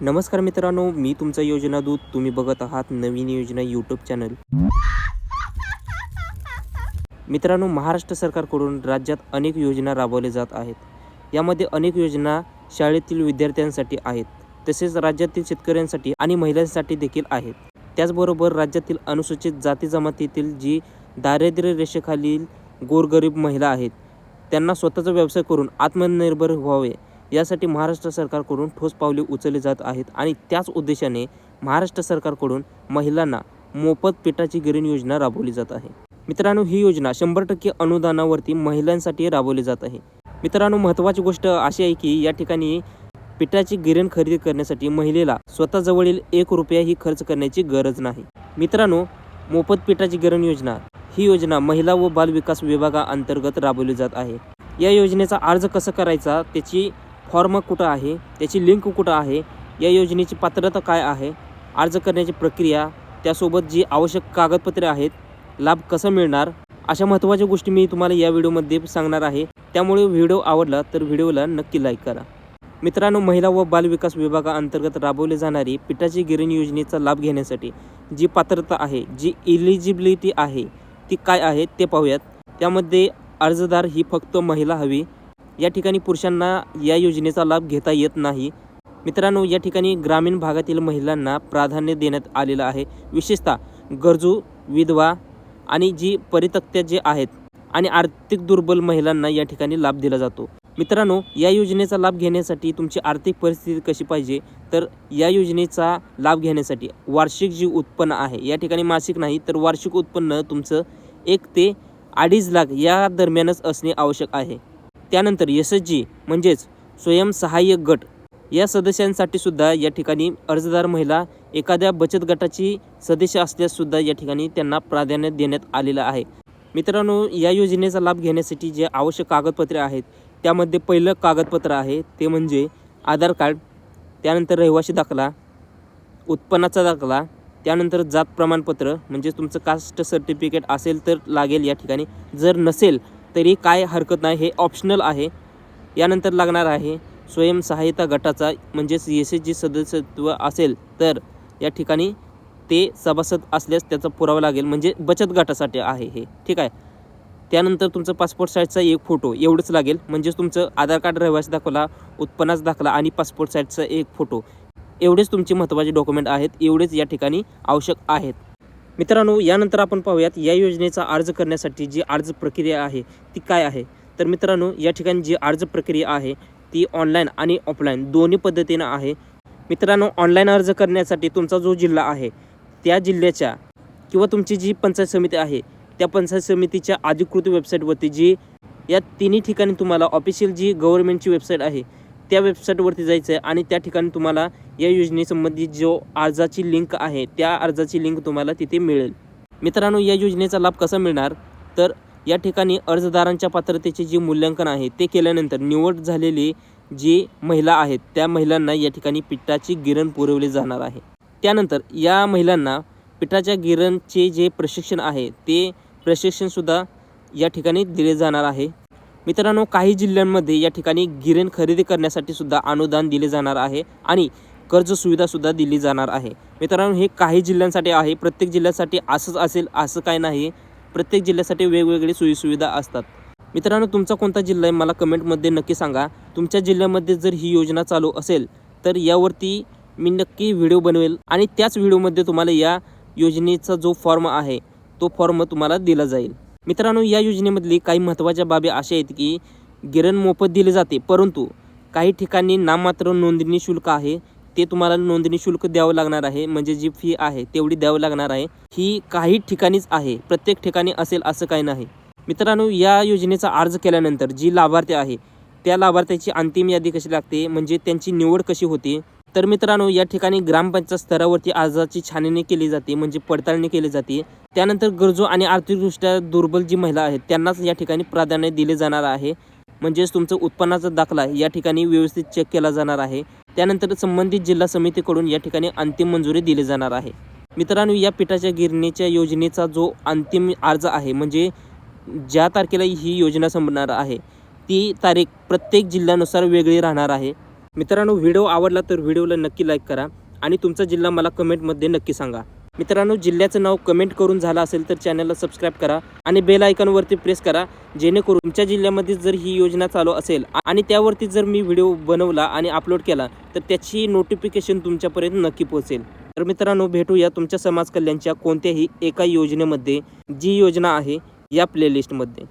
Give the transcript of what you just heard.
नमस्कार मित्रांनो मी तुमचा योजना दूत. तुम्ही बघत आहात नवीन योजना यूट्यूब चॅनल मित्रांनो महाराष्ट्र सरकारकडून राज्यात अनेक योजना राबवल्या जात आहेत. यामध्ये अनेक योजना शाळेतील विद्यार्थ्यांसाठी आहेत. तसेच राज्यातील शेतकऱ्यांसाठी आणि महिलांसाठी देखील आहेत. त्याचबरोबर राज्यातील अनुसूचित जाती जमातीतील जी दारिद्र्य रेषेखालील गोरगरीब महिला आहेत त्यांना स्वतःचा व्यवसाय करून आत्मनिर्भर व्हावे. यासाठी महाराष्ट्र सरकारकडून ठोस पावले उचलली जात आहेत आणि त्याच उद्देशाने महाराष्ट्र सरकारकडून महिलांना मोफत पिठाची गिरण योजना राबवली जात आहे. मित्रांनो ही योजना शंभर टक्के अनुदानावरती महिलांसाठी राबवली जात आहे. मित्रांनो महत्त्वाची गोष्ट अशी आहे की या ठिकाणी पिठाची गिरण खरेदी करण्यासाठी महिलेला स्वतःजवळील एक रुपयाही खर्च करण्याची गरज नाही. मित्रांनो मोफत पिठाची गिरण योजना ही योजना महिला व बालविकास विभागाअंतर्गत राबवली जात आहे. या योजनेचा अर्ज कसा करायचा त्याची फॉर्म कुठं आहे त्याची लिंक कुठं आहे या योजनेची पात्रता काय आहे अर्ज करण्याची प्रक्रिया त्यासोबत जी आवश्यक कागदपत्रे आहेत लाभ कसा मिळणार अशा महत्त्वाच्या गोष्टी मी तुम्हाला या व्हिडिओमध्ये सांगणार आहे. त्यामुळे व्हिडिओ आवडला तर व्हिडिओला नक्की लाईक करा. मित्रांनो महिला व बालविकास विभागाअंतर्गत राबवली जाणारी पिठाची गिरण योजनेचा लाभ घेण्यासाठी जी पात्रता आहे जी इलिजिबिलिटी आहे ती काय आहे ते पाहूयात. त्यामध्ये अर्जदार ही फक्त महिला हवी या ठिकाणी पुरुषांना या योजनेचा लाभ घेता येत नाही. मित्रांनो या ठिकाणी ग्रामीण भागातील महिलांना प्राधान्य देण्यात आलेलं आहे. विशेषतः गरजू विधवा आणि जी परितक्त्या जे आहेत आणि आर्थिक दुर्बल महिलांना या ठिकाणी लाभ दिला जातो. मित्रांनो या योजनेचा लाभ घेण्यासाठी तुमची आर्थिक परिस्थिती कशी पाहिजे? तर या योजनेचा लाभ घेण्यासाठी वार्षिक जी उत्पन्न आहे या ठिकाणी मासिक नाही तर वार्षिक उत्पन्न तुमचं एक ते अडीच लाख या दरम्यानच असणे आवश्यक आहे. त्यानंतर एस एच जी म्हणजेच स्वयंसहाय्यक गट. या सदस्यांसाठी सुद्धा या ठिकाणी अर्जदार महिला एखाद्या बचत गटाची सदस्य असल्याससुद्धा या ठिकाणी त्यांना प्राधान्य देण्यात आलेलं आहे. मित्रांनो या योजनेचा लाभ घेण्यासाठी जे आवश्यक कागदपत्रे आहेत त्यामध्ये पहिलं कागदपत्र आहे ते म्हणजे आधार कार्ड त्यानंतर रहिवासी दाखला उत्पन्नाचा दाखला त्यानंतर जात प्रमाणपत्र म्हणजे तुमचं कास्ट सर्टिफिकेट असेल तर लागेल या ठिकाणी. जर नसेल तरी काय हरकत नाही हे ऑप्शनल आहे. यानंतर लागणार आहे स्वयंसहायता गटाचा म्हणजेच एस एच जी सदस्यत्व असेल तर या ठिकाणी ते सभासद असल्यास त्याचा पुरावा लागेल. म्हणजे बचत गटासाठी आहे हे. ठीक आहे? त्यानंतर तुमचं पासपोर्ट साईजचा एक फोटो एवढंच लागेल. म्हणजेच तुमचं आधार कार्ड रहिवासी दाखवला उत्पन्नाचा दाखला आणि पासपोर्ट साईजचा एक फोटो एवढेच तुमचे महत्त्वाचे डॉक्युमेंट आहेत. एवढेच या ठिकाणी आवश्यक आहेत. मित्रांनो यानंतर आपण पाहूयात या योजनेचा अर्ज करण्यासाठी जी अर्ज प्रक्रिया आहे ती काय आहे? तर मित्रांनो या ठिकाणी जी अर्ज प्रक्रिया आहे ती ऑनलाईन आणि ऑफलाईन दोन्ही पद्धतीनं आहे. मित्रांनो ऑनलाईन अर्ज करण्यासाठी तुमचा जो जिल्हा आहे त्या जिल्ह्याच्या किंवा तुमची जी पंचायत समिती आहे त्या पंचायत समितीच्या अधिकृत वेबसाईटवरती जी या तिन्ही ठिकाणी तुम्हाला ऑफिशियल जी गव्हर्नमेंटची वेबसाईट आहे त्या वेबसाईटवरती जायचं आहे आणि त्या ठिकाणी तुम्हाला या योजनेसंबंधित जो अर्जाची लिंक आहे त्या अर्जाची लिंक तुम्हाला तिथे मिळेल. मित्रांनो या योजनेचा लाभ कसा मिळणार? तर या ठिकाणी अर्जदारांच्या पात्रतेचे जे मूल्यांकन आहे ते केल्यानंतर निवड झालेली जी महिला आहेत त्या महिलांना या ठिकाणी पिठाची गिरण पुरवली जाणार आहे. त्यानंतर या महिलांना पिठाच्या गिरणचे जे प्रशिक्षण आहे ते प्रशिक्षणसुद्धा या ठिकाणी दिले जाणार आहे. मित्रांनो काही जिल्ह्यांमध्ये या ठिकाणी गिरण खरेदी करण्यासाठी सुद्धा अनुदान दिले जाणार आहे आणि कर्ज सुविधासुद्धा दिली जाणार आहे. मित्रांनो हे काही जिल्ह्यांसाठी आहे. प्रत्येक जिल्ह्यासाठी असंच असेल असं काय नाही. प्रत्येक जिल्ह्यासाठी वेगवेगळी सोयीसुविधा असतात. मित्रांनो तुमचा कोणता जिल्हा आहे मला कमेंटमध्ये नक्की सांगा. तुमच्या जिल्ह्यामध्ये जर ही योजना चालू असेल तर यावरती मी नक्की व्हिडिओ बनवेल आणि त्याच व्हिडिओमध्ये तुम्हाला या योजनेचा जो फॉर्म आहे तो फॉर्म तुम्हाला दिला जाईल. मित्रांनो या योजनेमधली काही महत्त्वाच्या बाबी अशा आहेत की गिरण मोफत दिले जाते परंतु काही ठिकाणी नाममात्र नोंदणी शुल्क आहे. ते तुम्हाला नोंदणी शुल्क द्यावं लागणार आहे म्हणजे जी फी आहे तेवढी द्यावं लागणार आहे. ही काही ठिकाणीच आहे प्रत्येक ठिकाणी असेल असं काही नाही. मित्रांनो या योजनेचा अर्ज केल्यानंतर जी लाभार्थी आहे त्या लाभार्थ्याची अंतिम यादी कशी लागते म्हणजे त्यांची निवड कशी होते तर मित्रांनो या ठिकाणी ग्रामपंचायत स्तरावरती अर्जाची छाननी केली जाते म्हणजे पडताळणी केली जाते. त्यानंतर गरजू आणि आर्थिकदृष्ट्या दुर्बल जी महिला आहेत त्यांनाच या ठिकाणी प्राधान्य दिले जाणार आहे. म्हणजेच तुमचं उत्पन्नाचा दाखला या ठिकाणी व्यवस्थित चेक केला जाणार आहे. त्यानंतर संबंधित जिल्हा समितीकडून या ठिकाणी अंतिम मंजुरी दिली जाणार आहे. मित्रांनो या पिठाच्या गिरणीच्या योजनेचा जो अंतिम अर्ज आहे म्हणजे ज्या तारखेला ही योजना संपणार आहे ती तारीख प्रत्येक जिल्ह्यानुसार वेगळी राहणार आहे. मित्रांनो व्हिडिओ आवडला तर व्हिडिओला नक्की लाईक करा आणि तुमचा जिल्हा मला कमेंटमध्ये नक्की सांगा. मित्रांनो जिल्ह्याचं नाव कमेंट करून झालं असेल तर चॅनलला सबस्क्राईब करा आणि बेल आयकॉनवरती प्रेस करा जेणेकरून तुमच्या जिल्ह्यामध्ये जर ही योजना चालू असेल आणि त्यावरती जर मी व्हिडिओ बनवला आणि अपलोड केला तर त्याची नोटिफिकेशन तुमच्यापर्यंत नक्की पोहोचेल. तर मित्रांनो भेटूया तुमच्या समाज कल्याणच्या कोणत्याही एका योजनेमध्ये जी योजना आहे या प्लेलिस्टमध्ये